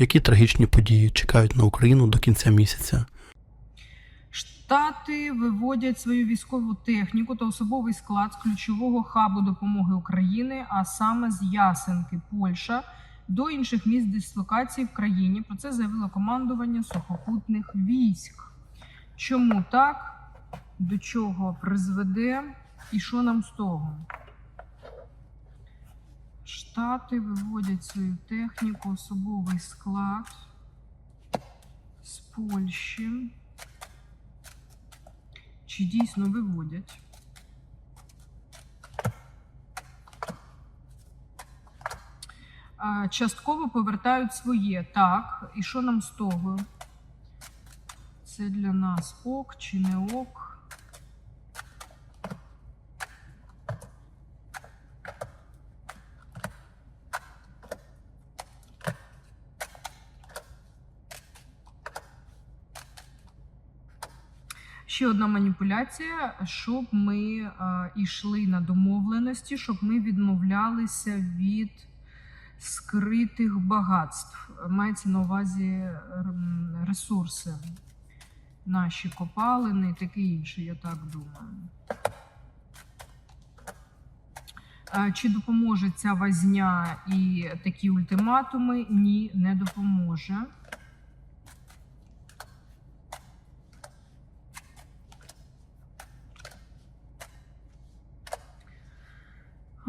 Які трагічні події чекають на Україну до кінця місяця? Штати виводять свою військову техніку та особовий склад з ключового хабу допомоги України, а саме з Ясенки, Польща, до інших місць дислокації в країні. Про це заявило командування сухопутних військ. Чому так? До чого призведе? І що нам з того? Штати виводять свою техніку, особовий склад з Польщі. Чи дійсно виводять? Частково повертають своє. Так. І що нам з того? Це для нас ок чи не ок? Ще одна маніпуляція, щоб ми е, йшли на домовленості, щоб ми відмовлялися від скритих багатств. Мається на увазі ресурси, наші копалини і таке інше, я так думаю. Е, Чи допоможе ця возня і такі ультиматуми? Ні, не допоможе.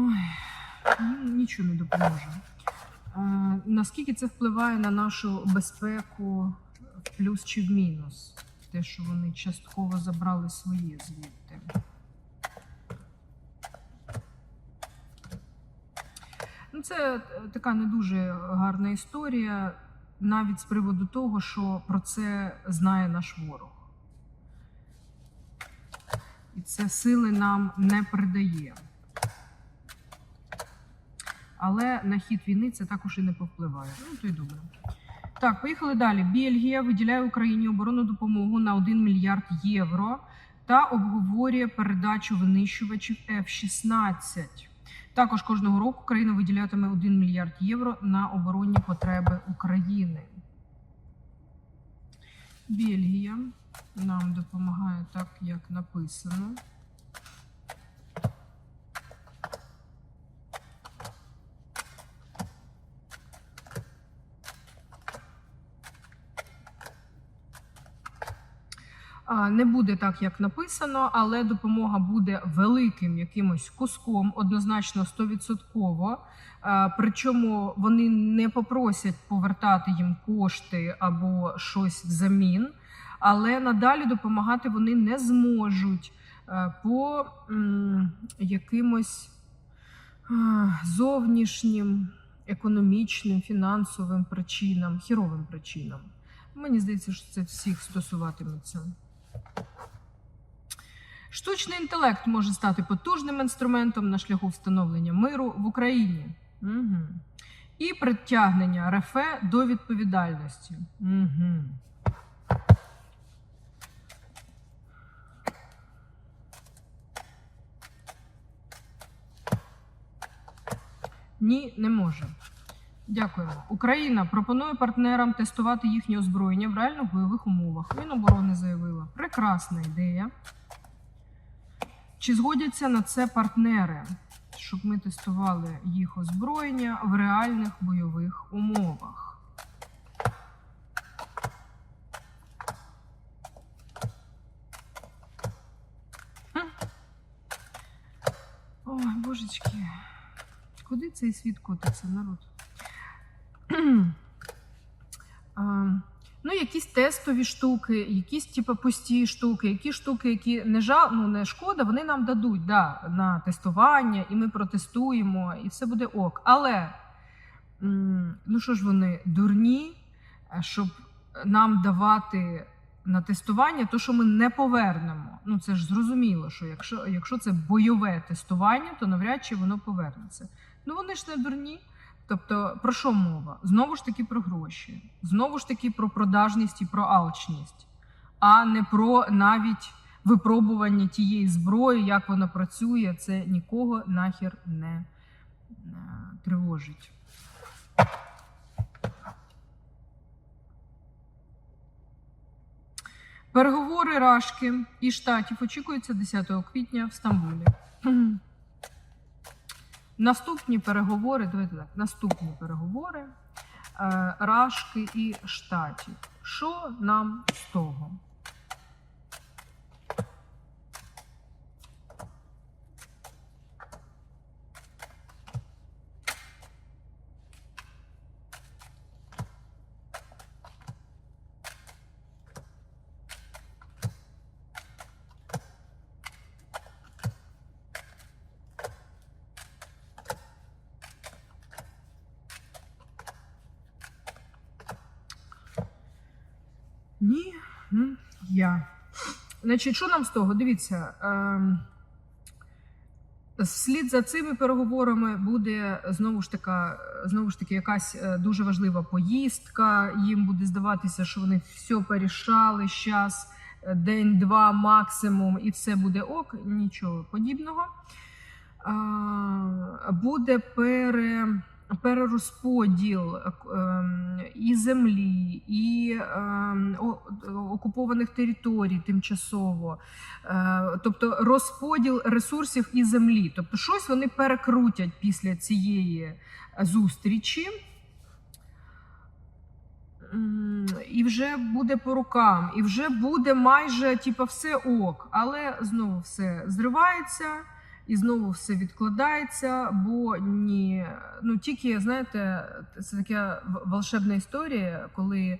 Ой, не допоможе. Наскільки це впливає на нашу безпеку в плюс чи в мінус? Те, що вони частково забрали своє звідти. Ну, це е, така не дуже гарна історія, навіть з приводу того, що про це знає наш ворог. І це сили нам не передає. Але на хід війни це також і не повпливає. Ну, то й добре. Так, поїхали далі. Бельгія виділяє Україні оборонну допомогу на 1 мільярд євро та обговорює передачу винищувачів F-16. Також кожного року Україна виділятиме 1 мільярд євро на оборонні потреби України. Бельгія нам допомагає так, як написано. Не буде так, як написано, але допомога буде великим якимось куском, однозначно 100%. Причому вони не попросять повертати їм кошти або щось взамін, але надалі допомагати вони не зможуть по якимось зовнішнім економічним, фінансовим причинам, хіровим причинам. Мені здається, що це всіх стосуватиметься. Штучний інтелект може стати потужним інструментом на шляху встановлення миру в Україні. Угу. І притягнення РФ до відповідальності. Угу. Ні, не може. Дякуємо. Україна пропонує партнерам тестувати їхнє озброєння в реальних бойових умовах. Міноборони заявила. Прекрасна ідея. Чи згодяться на це партнери, щоб ми тестували їх озброєння в реальних бойових умовах? Ой, божечки, куди цей світ котиться, народ? Якісь тестові штуки, якісь типу, пусті штуки, які штуки, які не жал, ну, не шкода, вони нам дадуть да, на тестування, і ми протестуємо, і все буде ок. Але ну що ж вони дурні, е, щоб нам давати на тестування, то що ми не повернемо. Ну це ж зрозуміло, що якщо, якщо це бойове тестування, то навряд чи воно повернеться. Ну вони ж не дурні. Тобто, про що мова? Знову ж таки про гроші, знову ж таки про продажність і про алчність, а не про навіть випробування тієї зброї, як вона працює, це нікого нахер не е, тривожить. Переговори Рашки і штатів очікуються 10 квітня в Стамбулі. Наступні переговори, давайте так, наступні переговори е, Рашки і штатів. Що нам з того? Ні, м, я. Значить, що нам з того? Дивіться. ем, Вслід за цими переговорами буде знову ж така, знову ж таки, якась е, дуже важлива поїздка. Їм буде здаватися, що вони все порішали зараз, день-два максимум, і все буде ок. Нічого подібного. Буде пере, перерозподіл ем, і землі, і ем, окупованих територій тимчасово. Е, тобто розподіл ресурсів і землі. Тобто, щось вони перекрутять після цієї зустрічі. І вже буде по рукам, і вже буде майже типа, все ок, але знову все зривається. І знову все відкладається, бо ні, ну тільки знаєте, це така волшебна історія, коли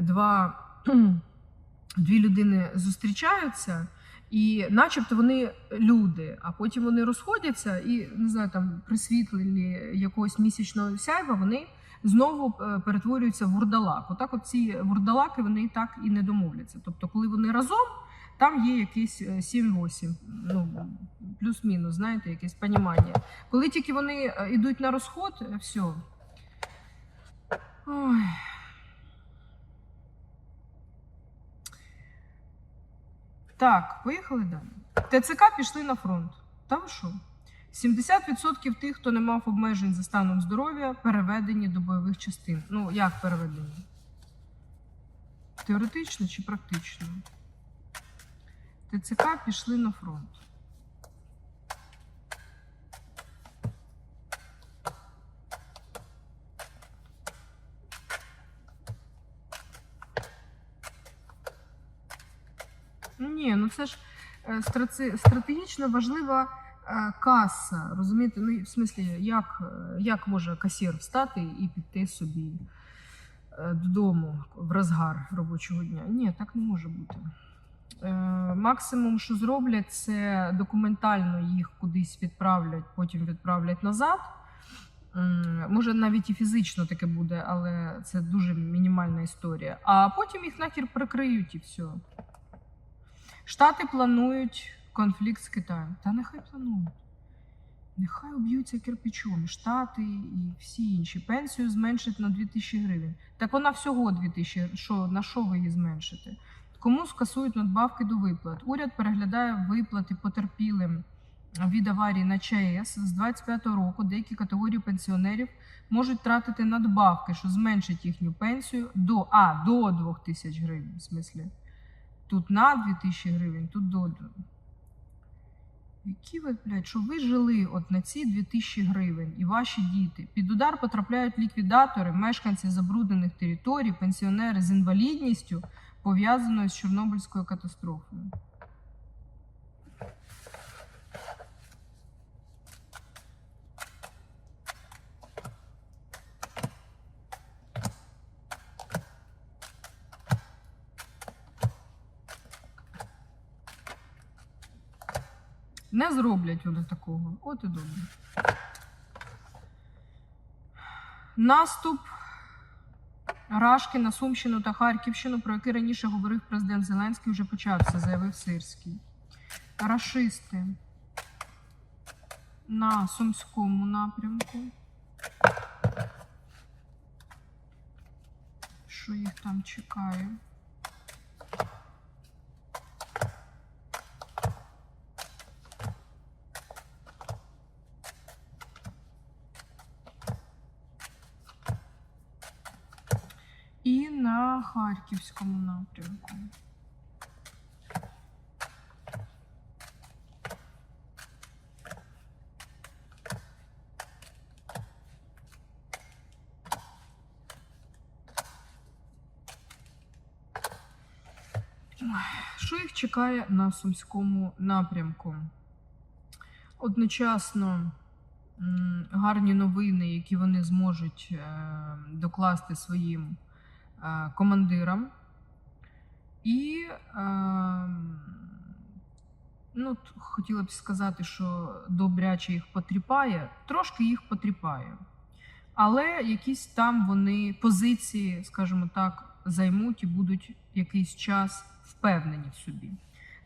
два, дві людини зустрічаються, і начебто вони люди, а потім вони розходяться і не знаю, там при світлі якогось місячного сяйва вони знову е, перетворюються в вурдалак. Отак, от ці вурдалаки вони так і не домовляться. Тобто, коли вони разом, там є якийсь е, 7-8, ну плюс-мінус, знаєте, якесь понімання. Коли тільки вони е, йдуть на розход, е, все. Ой. Так, поїхали далі. ТЦК пішли на фронт. Та ви що? 70% тих, хто не мав обмежень за станом здоров'я, переведені до бойових частин. Ну, як переведені? Теоретично чи практично? ТЦК пішли на фронт. Ні, ну це ж е, стратегічно важлива е, каса. Розумієте? Ну, в смислі, як, е, як може касір встати і піти собі додому в розгар робочого дня? Ні, так не може бути. Е, Максимум, що зроблять, це документально їх кудись відправлять, потім відправлять назад. Може, навіть і фізично таке буде, але це дуже мінімальна історія. А потім їх нахер прикриють і все. Штати планують конфлікт з Китаєм. Та нехай планують. Нехай об'ються кирпичом. Штати і всі інші. Пенсію зменшить на 2000 гривень. Так вона всього 2000. Що, на що ви її зменшите? Кому скасують надбавки до виплат? Уряд переглядає виплати потерпілим від аварії на ЧАЕС з 25 року. Деякі категорії пенсіонерів можуть тратити надбавки, що зменшить їхню пенсію до а до 2000 гривень. В смислі, тут на 2000 гривень, тут до. Які ви, блядь, що ви жили от на ці 2000 гривень і ваші діти? Під удар потрапляють ліквідатори, мешканці забруднених територій, пенсіонери з інвалідністю, пов'язаною з Чорнобильською катастрофою. Не зроблять вони такого. От і добре. Наступ Рашки на Сумщину та Харківщину, про які раніше говорив президент Зеленський, вже почався, заявив Сирський. Рашисти на Сумському напрямку. Що їх там чекає? Харківському напрямку. Що їх чекає на сумському напрямку? Одночасно гарні новини, які вони зможуть е, докласти своїм е, командирам. І е, ну, хотіла б сказати, що добряче їх потріпає, трошки їх потріпає. Але якісь там вони позиції, скажімо так, займуть і будуть якийсь час впевнені в собі.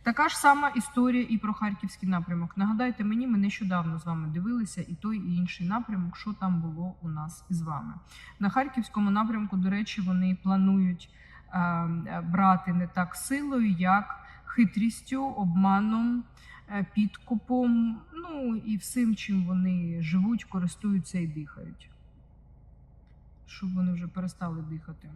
Така ж сама історія і про харківський напрямок. Нагадайте мені, ми нещодавно з вами дивилися і той, і інший напрямок, що там було у нас із вами. На харківському напрямку, до речі, вони планують е, е, брати не так силою, як хитрістю, обманом, е, підкупом, ну і всім, чим вони живуть, користуються і дихають. Щоб вони вже перестали дихати.